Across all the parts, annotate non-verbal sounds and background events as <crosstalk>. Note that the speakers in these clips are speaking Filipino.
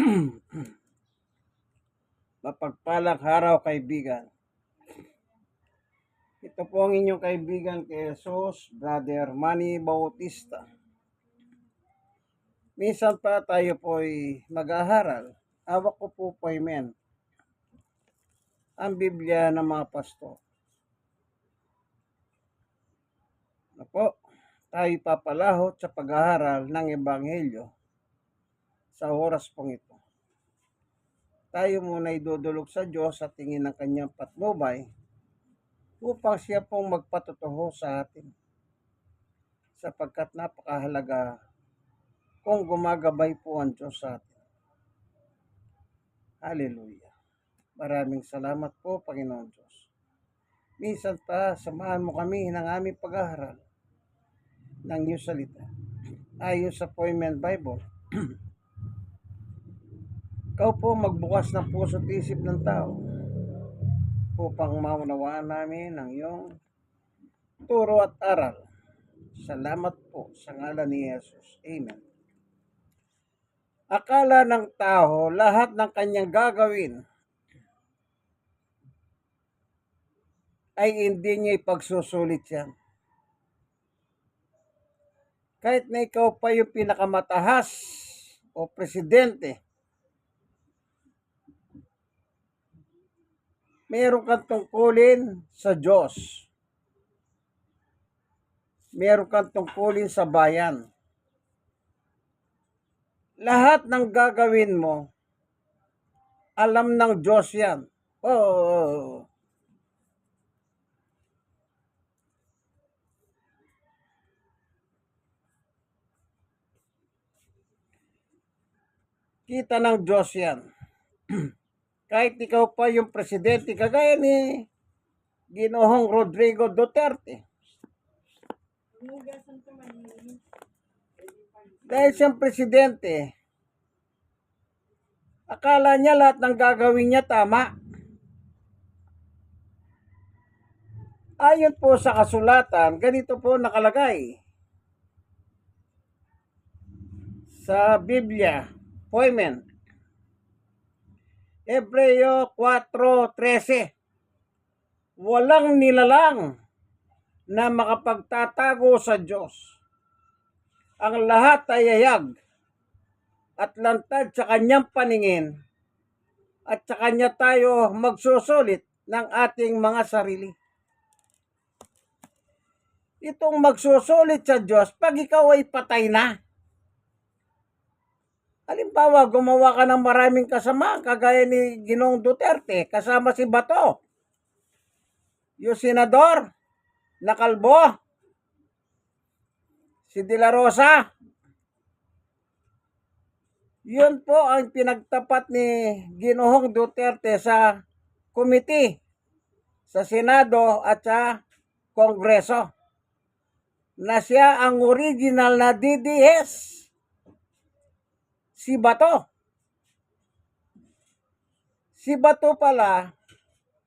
<clears throat> Mapagpalang araw kaibigan. Ito po ang inyong kaibigan kay Jesus, Brother Manny Bautista. Minsan pa tayo po ay mag-aharal. Awak ko po po, amen. Ang Biblia ng mga pasto. Ano tayo papalahot sa pag-aaral ng Ebanghelyo sa oras pong ito. Tayo muna idudulog sa Diyos sa tingin ng kanyang patnubay upang siya pong magpatotoo sa atin. Sapagkat napakahalaga kung gumagabay po ang Diyos sa atin. Hallelujah. Maraming salamat po, Panginoon Diyos. Minsan pa, samahan mo kami ng aming pag-aaral ng iyong salita. Ayon sa Poimen Bible. <clears throat> Ikaw po magbukas ng puso at isip ng tao upang maunawaan namin ang iyong turo at aral. Salamat po sa ngalan ni Jesus. Amen. Akala ng tao lahat ng kanyang gagawin ay hindi niya ipagsusulit yan. Kahit na ikaw pa yung pinakamatahas o presidente, meron kang tungkulin sa Diyos. Meron kang tungkulin sa bayan. Lahat ng gagawin mo, alam ng Diyos yan. Oh, kita ng Diyos yan. <clears throat> Kahit ikaw pa yung presidente, kagaya ni Ginoong Rodrigo Duterte. Dahil siyang presidente, akala niya lahat ng gagawin niya tama. Ayon po sa kasulatan, ganito po nakalagay sa Biblia, Poimen, Hebreo 4.13 Walang nilalang na makapagtatago sa Diyos. Ang lahat ay yayag at lantad sa kanyang paningin at sa kanya tayo magsusulit ng ating mga sarili. Itong magsusulit sa Diyos pag ikaw ay patay na. Halimbawa, gumawa ka ng maraming kasama, kagaya ni Ginong Duterte, kasama si Bato. Yung senador, na kalbo, si De La Rosa. Yun po ang pinagtapat ni Ginoong Duterte sa committee, sa Senado at sa Kongreso na siya ang original na DDS si Bato. Si Bato pala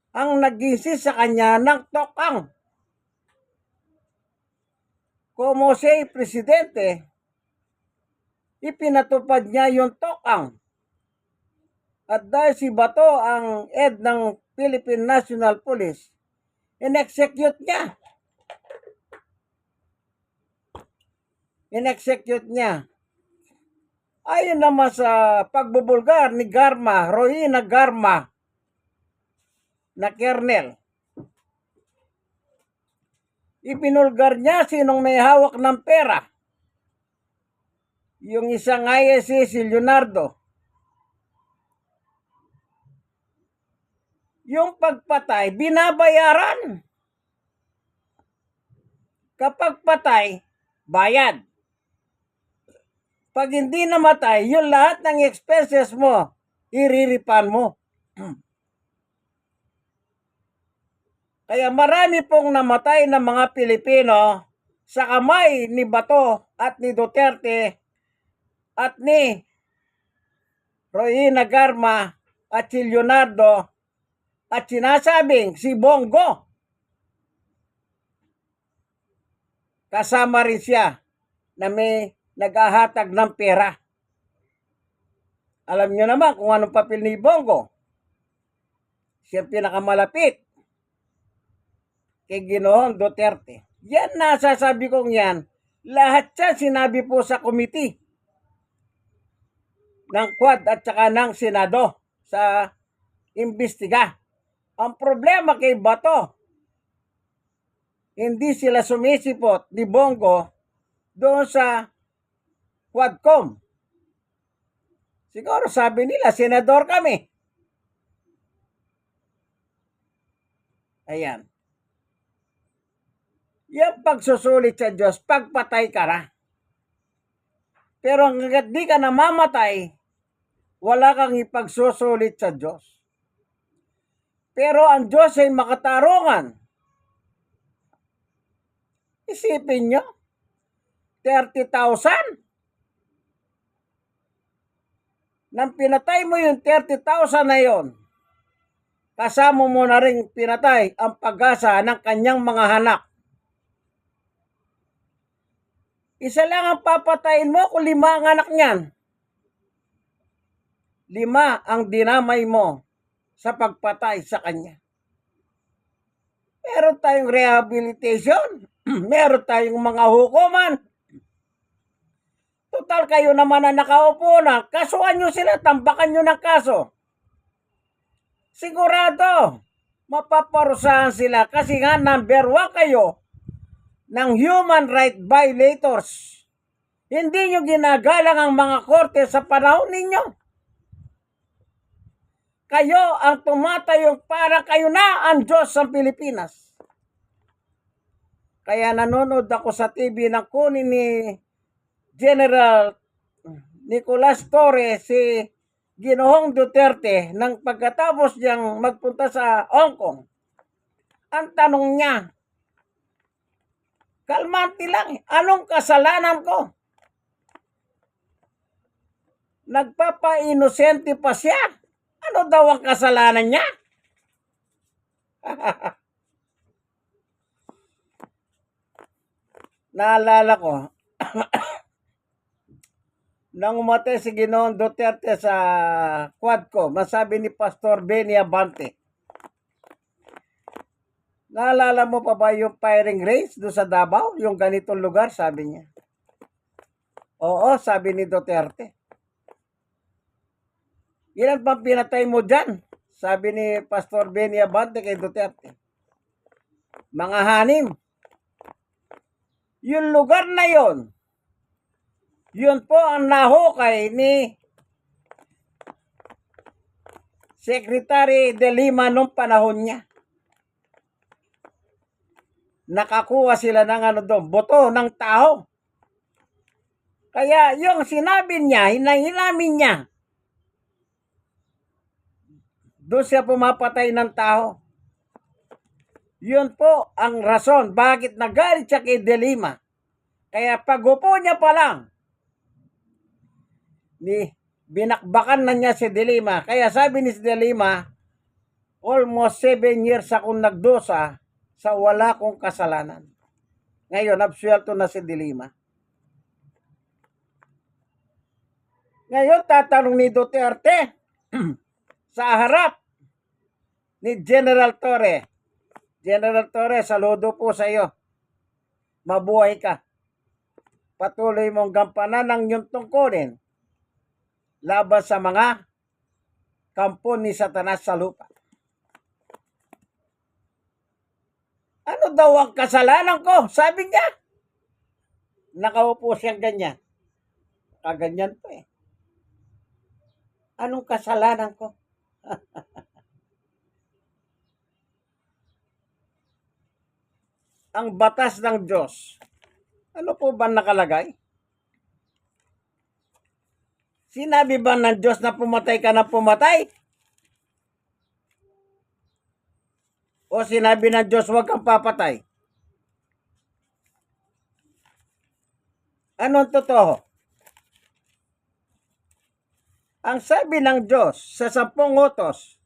ang nagisi sa kanya ng tokang. Como siya presidente, ipinatupad niya yung tokang. At dahil si Bato ang head ng Philippine National Police, in-execute niya. In-execute niya Ayon naman sa pagbubulgar ni Garma, Rohina Garma, na kernel. Ipinulgar niya sinong may hawak ng pera. Yung isang ISC si Leonardo. Yung pagpatay, binabayaran. Kapag patay, bayad. Pag hindi namatay, yung lahat ng expenses mo, iriripan mo. <clears throat> Kaya marami pong namatay na mga Pilipino sa kamay ni Bato at ni Duterte at ni Rohina Garma at si Leonardo at sinasabing si Bongo. Kasama rin siya na may naghahatag ng pera. Alam nyo naman kung anong papel ni Bongo. Siya pinakamalapit kay Ginoong Duterte. Yan nasasabi kong yan. Lahat yan sinabi po sa committee ng Quad at saka ng Senado sa imbestiga. Ang problema kay Bato, hindi sila sumisipot ni Bongo doon sa Quadcom. Siguro sabi nila, senador kami. Ayan. Yung pagsusulit sa Diyos, pagpatay ka na. Pero hanggat di ka namamatay, wala kang ipagsusulit sa Diyos. Pero ang Diyos ay makatarungan. Isipin nyo, 30,000. Nang pinatay mo yung 30,000 na yon, kasama mo na rin pinatay ang pag-asa ng kanyang mga hanak. Isa lang ang papatayin mo kung lima ang anak niyan. Lima ang dinamay mo sa pagpatay sa kanya. Meron tayong rehabilitation. <clears throat> Meron tayong mga hukuman. Total kayo naman na nakaupo na. Kasuhan nyo sila, tambakan nyo ng kaso. Sigurado, mapaparusahan sila kasi nga number one kayo ng human right violators. Hindi nyo ginagalang ang mga korte sa panahon ninyo. Kayo ang tumatayong para kayo na ang Diyos ng Pilipinas. Kaya nanonood ako sa TV ng kunin ni General Nicolas Torres si Ginoong Duterte nang pagkatapos niyang magpunta sa Hong Kong. Ang tanong niya, kalmante lang, anong kasalanan ko? Nagpapa-inosente pa siya. Ano daw ang kasalanan niya? <laughs> Naalala ko, nang umatay si Ginoong Duterte sa Quadco, masabi ni Pastor Benny Abante, Naalala mo pa ba yung firing range doon sa Davao? Yung ganitong lugar, sabi niya. Oo, sabi ni Duterte. Ilan pang pinatay mo dyan? Sabi ni Pastor Benny Abante kay Duterte. Mga hanim. Yung lugar na yon, yun po ang nahukay ni Secretary de Lima nung panahon niya. Nakakuha sila ng ano doon, boto ng tao. Kaya yung sinabi niya, hinahinamin niya, doon siya pumapatay ng tao. Yun po ang rason bakit nagalit siya kay Delima. Kaya pagupo niya pa lang, ni binakbakan na niya si Delima. Kaya sabi ni si Delima, almost seven years akong nagdosa sa wala kong kasalanan. Ngayon, absuelto na si Delima. Ngayon, tatanong ni Duterte <clears throat> sa harap ni General Torre. General Torre, saludo po sa iyo. Mabuhay ka. Patuloy mong gampanan ang iyong tungkulin laban sa mga kampo ni Satanas sa lupa. Ano daw ang kasalanan ko? Sabi niya. Nakaupo siyang ganyan. Kaganyan po eh. Anong kasalanan ko? <laughs> ang batas ng Diyos. Ano po ba nakalagay? Sinabi ba ng Diyos na pumatay ka na pumatay? O sinabi ng Diyos huwag kang papatay? Anong totoo? Ang sabi ng Diyos sa sampung utos,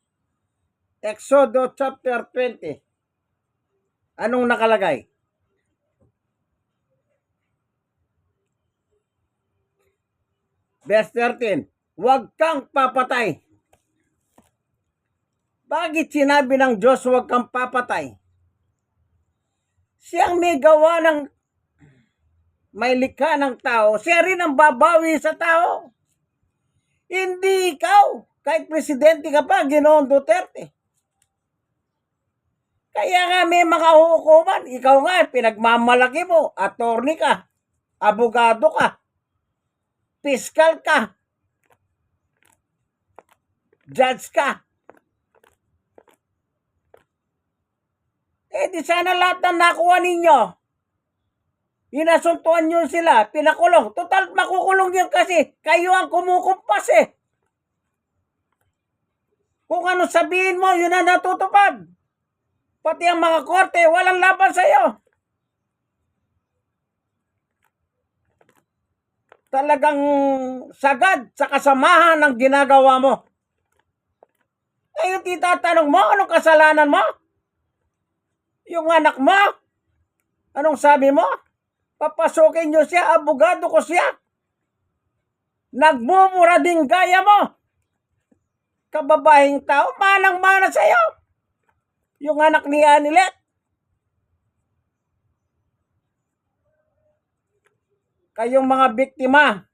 Exodo chapter 20, anong nakalagay? Verse 13. huwag kang papatay. Bakit sinabi ng Diyos huwag kang papatay? Siyang may gawa ng may likha ng tao, siya rin ang babawi sa tao. Hindi ikaw. Kahit presidente ka pa, ginoong Duterte. Kaya nga may mga hukuman. Ikaw nga, pinagmamalaki mo. Attorney ka. Abogado ka. Piskal ka. Judge ka. Eh di sana lahat ng nakuha ninyo. Inasuntuan nyo sila, pinakulong. Total, makukulong yun kasi kayo ang kumukumpas eh. Kung ano sabihin mo, yun ang natutupad. Pati ang mga korte, walang laban sa'yo. Talagang sagad sa kasamahan ng ginagawa mo. Ngayon titatanong mo, anong kasalanan mo? Yung anak mo? Anong sabi mo? Papasukin nyo siya, abogado ko siya. Nagmumura din gaya mo. Kababahing tao, manang-mana sa'yo. Yung anak ni Anilet. Kayong mga biktima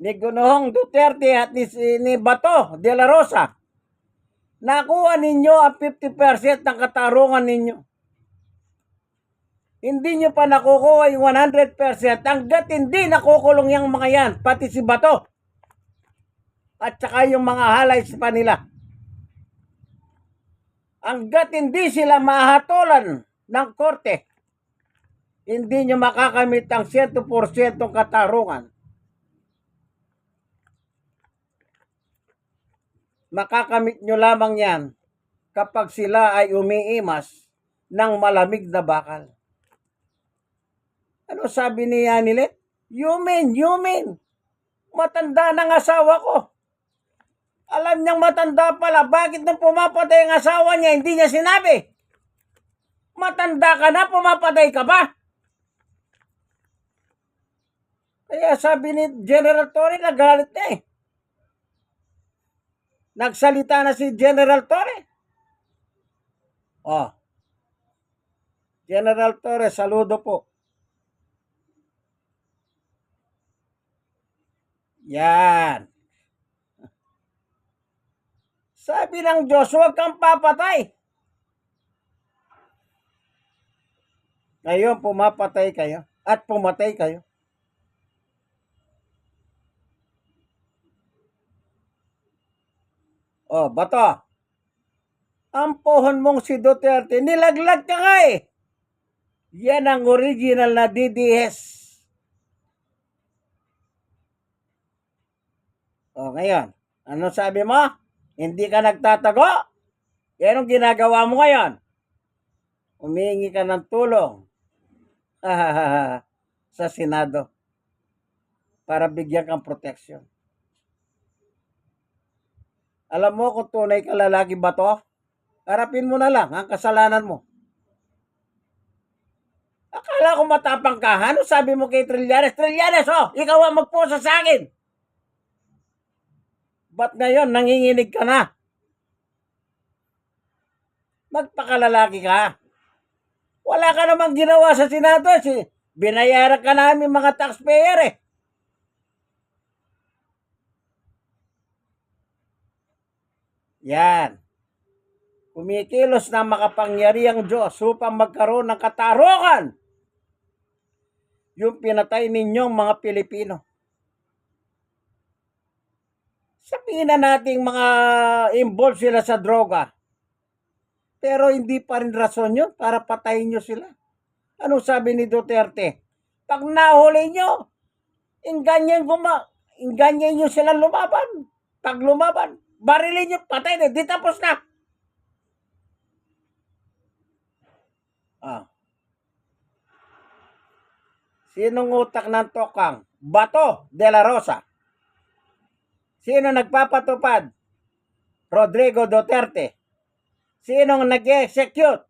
ni Gunohong Duterte at ni, ni Bato de la Rosa, nakuha ninyo ang 50% ng katarungan ninyo. Hindi nyo pa nakukuha yung 100% hanggat hindi nakukulong yung mga yan, pati si Bato. At saka yung mga highlights pa nila. Hanggat hindi sila mahatulan ng korte, hindi nyo makakamit ang 100% katarungan. Makakamit nyo lamang yan kapag sila ay umiimas ng malamig na bakal. Ano sabi ni Yanilet? Yumin, Yumin. Matanda ng asawa ko. Alam niyang matanda pala. Bakit nung pumapatay ang asawa niya, hindi niya sinabi? Matanda ka na, pumapatay ka ba? Kaya sabi ni General Torre, nagalit na eh. Nagsalita na si General Torre. Oh. General Torre, saludo po. Yan. Sabi ng Diyos, huwag kang papatay. Ngayon, pumapatay kayo at pumatay kayo. Oh, bato. Ang pohon mong si Duterte, nilaglag ka nga eh. Yan ang original na DDS. O, ngayon, ano sabi mo? Hindi ka nagtatago? Yan ang ginagawa mo ngayon. Humihingi ka ng tulong <laughs> sa Senado para bigyan kang protection. Alam mo kung tunay ka lalaki ba to? Harapin mo na lang ang kasalanan mo. Akala ko matapang ka. Ano sabi mo kay Trillanes? Trillanes, oh, ikaw ang magpusa sa akin. Ba't ngayon nanginginig ka na? Magpakalalaki ka. Wala ka namang ginawa sa Senado. Si, binayaran ka namin mga taxpayer eh. Yan. Kumikilos na makapangyariang Diyos upang magkaroon ng katarungan yung pinatay ninyong mga Pilipino. Sabihin na nating mga involved sila sa droga. Pero hindi pa rin rason yun para patayin nyo sila. Ano sabi ni Duterte? Pag nahuli nyo, inganyan, guma, inganyan nyo sila lumaban. Pag lumaban, barilin nyo, patay na, di tapos na. Ah. Sinong utak ng tokang? Bato de la Rosa. Sino nagpapatupad? Rodrigo Duterte. Sinong nag-execute?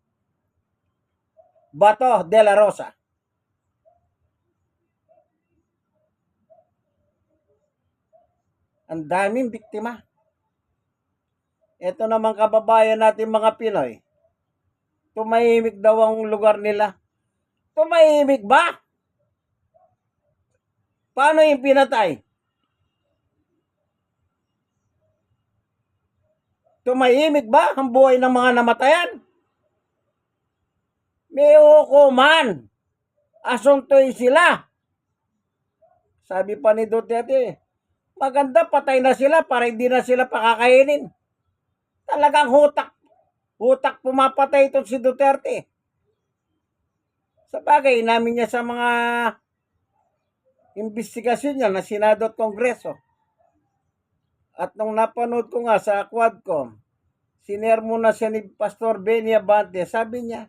Bato de la Rosa. Ang daming biktima. Ito naman kababayan natin mga Pinoy. Tumahimik daw ang lugar nila. Tumahimik ba? Paano yung pinatay? Tumahimik ba ang buhay ng mga namatayan? May hukuman. Asuntoy sila. Sabi pa ni Duterte, maganda patay na sila para hindi na sila pakakainin. Talagang hutak. Hutak pumapatay itong si Duterte. Sa bagay, namin niya sa mga investigasyon niya na Senado at Kongreso. At nung napanood ko nga sa Quadcom, sinermo na siya ni Pastor Benny Abante, sabi niya,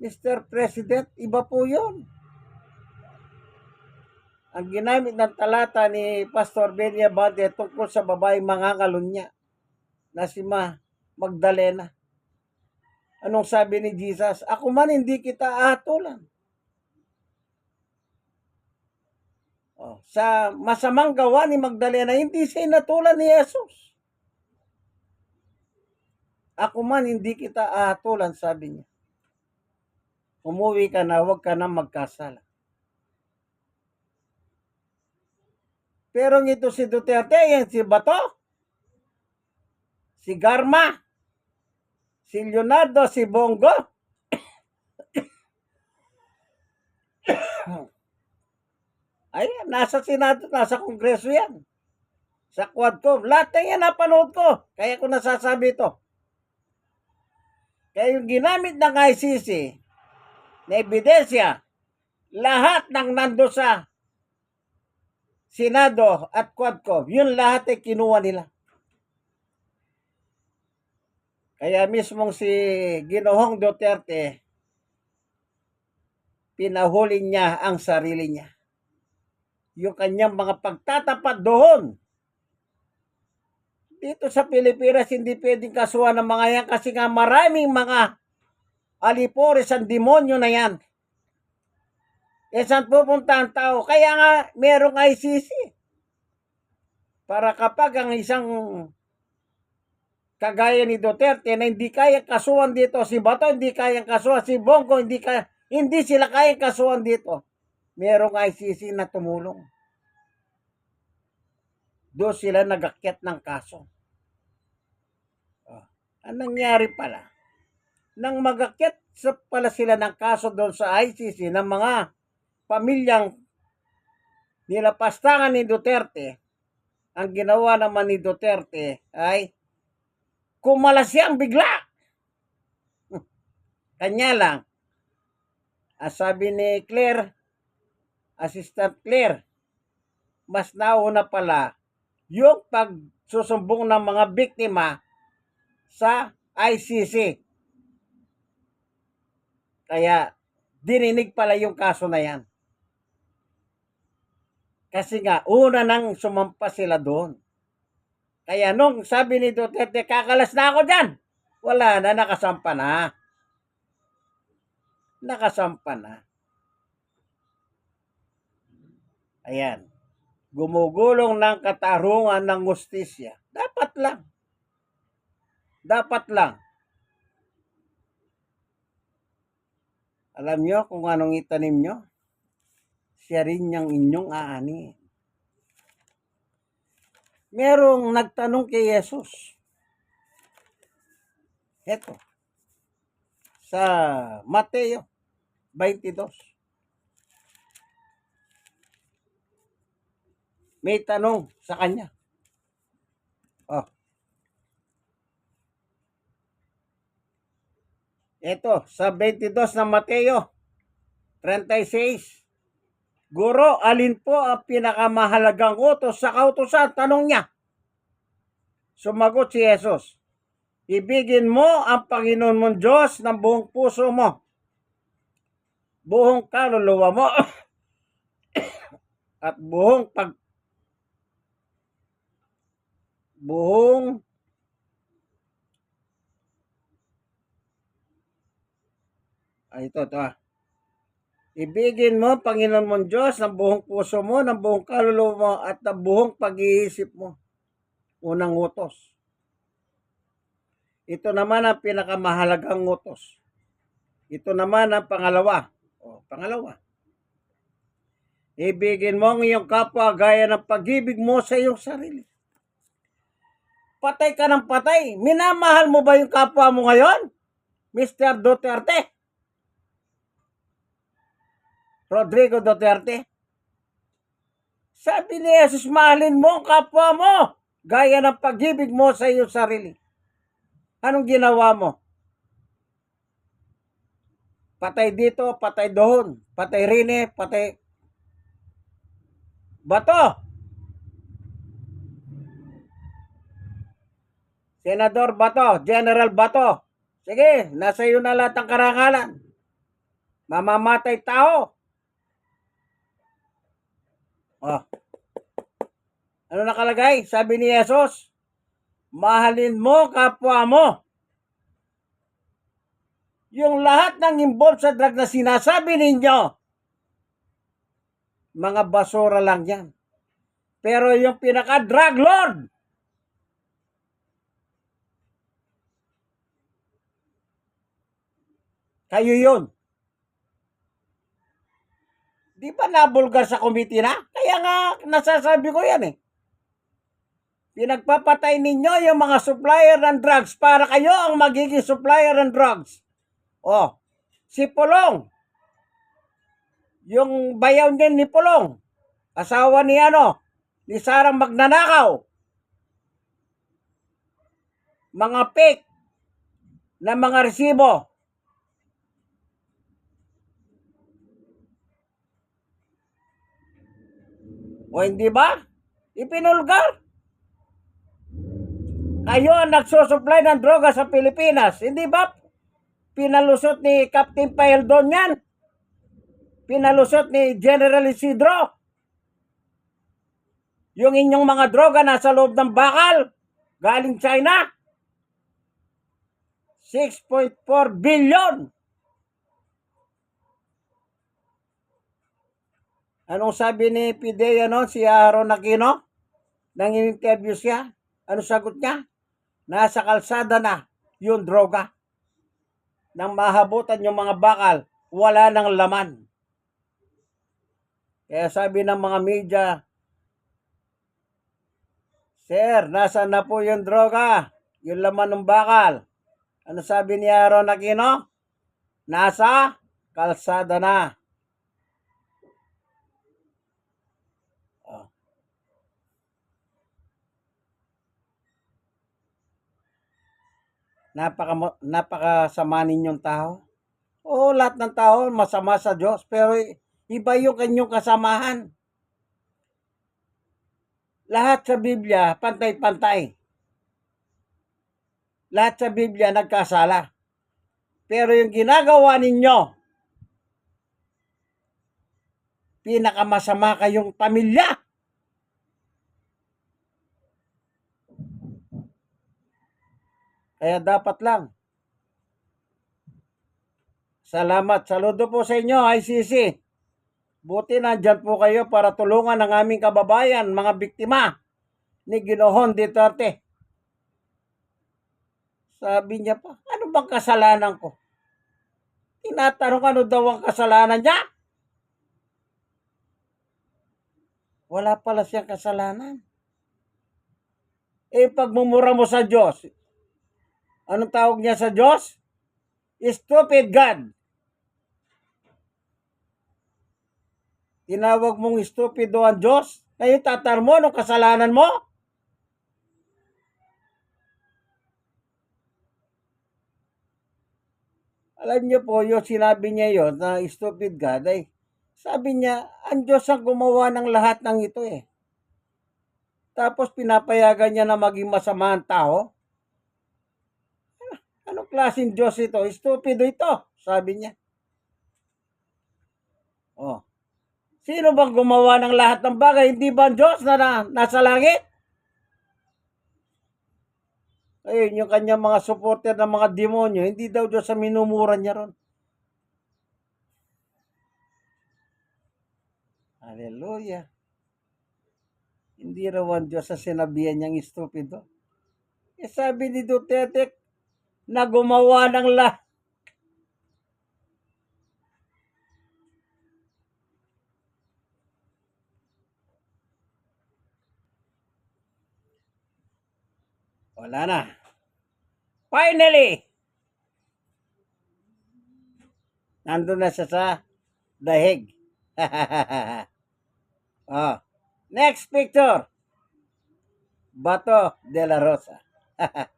Mr. President, iba po yun. Ang ginamit ng talata ni Pastor Benny Abante tungkol sa babae mangangalon niya na si Ma Magdalena. Anong sabi ni Jesus? Ako man hindi kita atulan. Oh, sa masamang gawa ni Magdalena, hindi siya inatulan ni Jesus. Ako man hindi kita atulan, sabi niya. Umuwi ka na, huwag ka na magkasala. Pero ngito si Duterte, yan si Bato, si Garma, si Leonardo, si Bongo. <coughs> Ay, nasa Senado, nasa Kongreso yan. Sa Quadcom. Lahat na yan napanood ko. Kaya ko nasasabi ito. Kaya yung ginamit ng ICC na ebidensya, lahat ng nando sa Senado at Quadcom, yun lahat ay kinuha nila. Kaya mismong si Ginoong Duterte, pinahuli niya ang sarili niya. Yung kanyang mga pagtatapat doon. Dito sa Pilipinas, hindi pwedeng kasuhan ng mga yan kasi nga maraming mga alipores ang demonyo na yan. E saan pupunta ang tao? Kaya nga merong ICC. Para kapag ang isang kagaya ni Duterte na hindi kaya kasuhan dito, si Bato hindi kaya kasuhan, si Bongo hindi kaya, hindi sila kaya kasuhan dito. Merong ICC na tumulong. Doon sila nagakyat ng kaso. Oh. Ang nangyari pala, nang magakyat sa pala sila ng kaso doon sa ICC ng mga pamilyang nilapastangan ni Duterte, ang ginawa naman ni Duterte ay kumalas siyang bigla. Kanya lang. As sabi ni Claire, Assistant Claire, mas nauna pala yung pagsusumbong ng mga biktima sa ICC. Kaya dininig pala yung kaso na yan. Kasi nga, una nang sumampa sila doon. Kaya nung sabi ni Duterte, kakalas na ako dyan. Wala na, nakasampa na. Nakasampa na. Ayan. Gumugulong ng katarungan ng justisya. Dapat lang. Dapat lang. Alam nyo kung anong itanim nyo? Siya rin yung inyong aani. Merong nagtanong kay Jesus. Eto. Sa Mateo 22. May tanong sa kanya. Oh. Ito, sa 22 ng Mateo 36. Guro, alin po ang pinakamahalagang utos sa kautosan? Tanong niya. Sumagot si Jesus. Ibigin mo ang Panginoon mong Diyos ng buong puso mo, buong kaluluwa mo, <coughs> at buong pag buong ay ito, ito ah. Ibigin mo, Panginoon mong Diyos, ng buong puso mo, ng buong kaluluwa mo, at ng buong pag-iisip mo. Unang utos. Ito naman ang pinakamahalagang utos. Ito naman ang pangalawa. O, pangalawa. Ibigin mo ang iyong kapwa gaya ng pag-ibig mo sa iyong sarili. Patay ka ng patay. Minamahal mo ba yung kapwa mo ngayon? Mr. Duterte? Rodrigo Duterte? Sabi ni Jesus, mahalin mo ang kapwa mo gaya ng pag-ibig mo sa iyong sarili. Anong ginawa mo? Patay dito, patay doon, patay rine, patay bato. Senador Bato, General Bato. Sige, nasa iyo na lahat ang karangalan. Mamamatay tao. Oh. Ano nakalagay? Sabi ni Jesus, mahalin mo kapwa mo. Yung lahat ng involved sa drug na sinasabi ninyo, mga basura lang yan. Pero yung pinaka-drug lord, kayo yun. Di ba nabulgar sa committee na? Kaya nga nasasabi ko yan eh. Pinagpapatay ninyo yung mga supplier ng drugs para kayo ang magiging supplier ng drugs. Oh, si Polong. Yung bayaw din ni Polong. Asawa ni ano, ni Sarang Magnanakaw. Mga fake na mga resibo. O hindi ba? Ipinulgar. Kayo ang nagsusupply ng droga sa Pilipinas. Hindi ba? Pinalusot ni Captain Paeldon yan. Pinalusot ni General Isidro. Yung inyong mga droga nasa loob ng bakal. Galing China. 6.4 billion. Anong sabi ni Pidea no, si Aaron Aquino? Nang in-interview siya, ano sagot niya? Nasa kalsada na yung droga. Nang mahabutan yung mga bakal, wala nang laman. Kaya sabi ng mga media, Sir, nasa na po yung droga? Yung laman ng bakal. Ano sabi ni Aaron Aquino? Nasa kalsada na. Napaka napakasama ninyong tao. Oo, lahat ng tao masama sa Diyos, pero iba yung kanyang kasamahan. Lahat sa Biblia, pantay-pantay. Lahat sa Biblia nagkasala. Pero yung ginagawa ninyo, pinakamasama kayong pamilya. Kaya dapat lang. Salamat. Saludo po sa inyo, ICC. Buti nandyan po kayo para tulungan ang aming kababayan, mga biktima ni Ginohon Duterte. Sabi niya pa, ano bang kasalanan ko? Tinatanong ano daw ang kasalanan niya? Wala pala siyang kasalanan. Eh, pagmumura mo sa Diyos, anong tawag niya sa Diyos? Stupid God. Tinawag mong stupido ang Diyos? Ngayon tatar mo anong kasalanan mo? Alam niyo po, yung sinabi niya yon na stupid God ay sabi niya, ang Diyos ang gumawa ng lahat ng ito eh. Tapos pinapayagan niya na maging masama ang tao. Klaseng Diyos ito? Stupido ito, sabi niya. Oh. Sino bang gumawa ng lahat ng bagay? Hindi ba ang Diyos na, na nasa langit? Ayun, yung kanyang mga supporter ng mga demonyo, hindi daw Diyos sa minumura niya ron. Hallelujah. Hindi raw ang Diyos sa sinabihan niyang stupido. Eh sabi ni Duterte na gumawa ng la. Wala na. Finally! Nandun na siya sa dahig. <laughs> oh. Next picture. Bato de la Rosa. <laughs>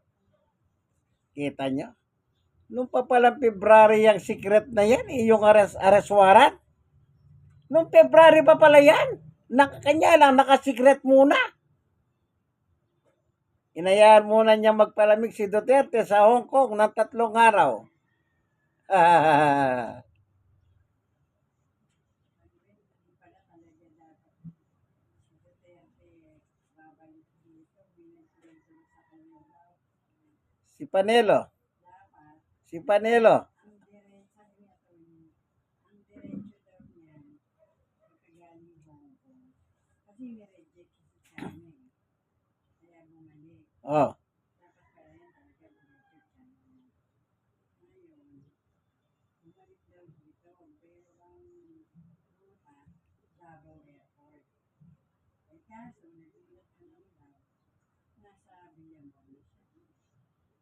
Kita nyo? Nung pa palang February yung secret na yan, eh, yung arrest, arrest warrant. February pa pala yan. Nak kanya lang, nakasikret muna. Inayaan muna niya magpalamig si Duterte sa Hong Kong ng tatlong araw. <laughs> si Panelo. Si Panelo. Oh.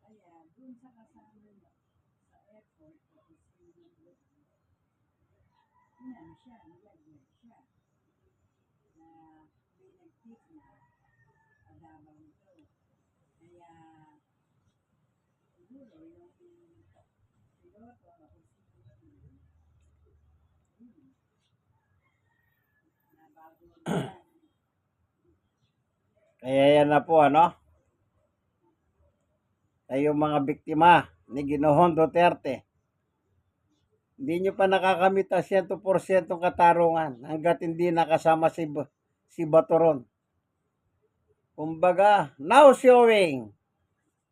Kaya dun sa kasama niya sa airport, tapos yung Inano siya, nilagyan siya. Na may nag-tip na adabaw ito. Kaya siguro yung piloto o siguro hmm, na bago na <clears throat> Kaya yan na po, ano? Ay yung mga biktima ni Ginoong Duterte. Hindi nyo pa nakakamit ang 100% katarungan hanggat hindi nakasama si, si Batoron. Kumbaga, now showing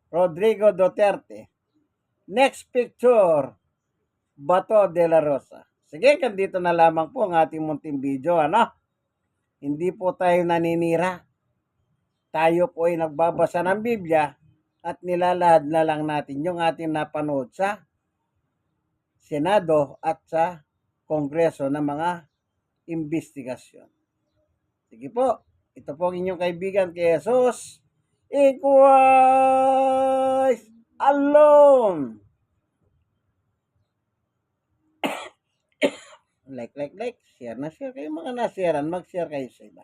Rodrigo Duterte. Next picture, Bato de la Rosa. Sige, dito na lamang po ang ating munting video, ano? Hindi po tayo naninira. Tayo po ay nagbabasa ng Biblia at nilalahad na lang natin yung ating napanood sa Senado at sa Kongreso ng mga investigasyon. Sige po, ito po ang inyong kaibigan kay Jesus. Equals alone. <coughs> like, like, like. Share na share kayo mga nasiran. Mag-share kayo sa iba.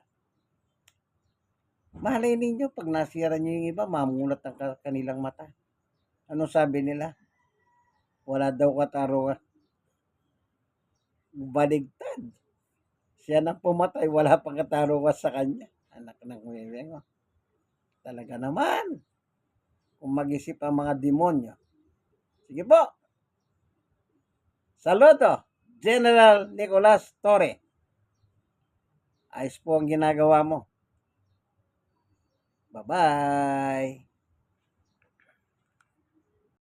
Malay ninyo, pag nasira nyo yung iba, mamulat ang ka- kanilang mata. Ano sabi nila? Wala daw katarungan. Baligtad. Siya nang pumatay, wala pang katarungan sa kanya. Anak ng wiwengo. Talaga naman. Kung mag-isip ang mga demonyo. Sige po. Saludo, General Nicolas Torre. Ayos po ang ginagawa mo. Bye-bye.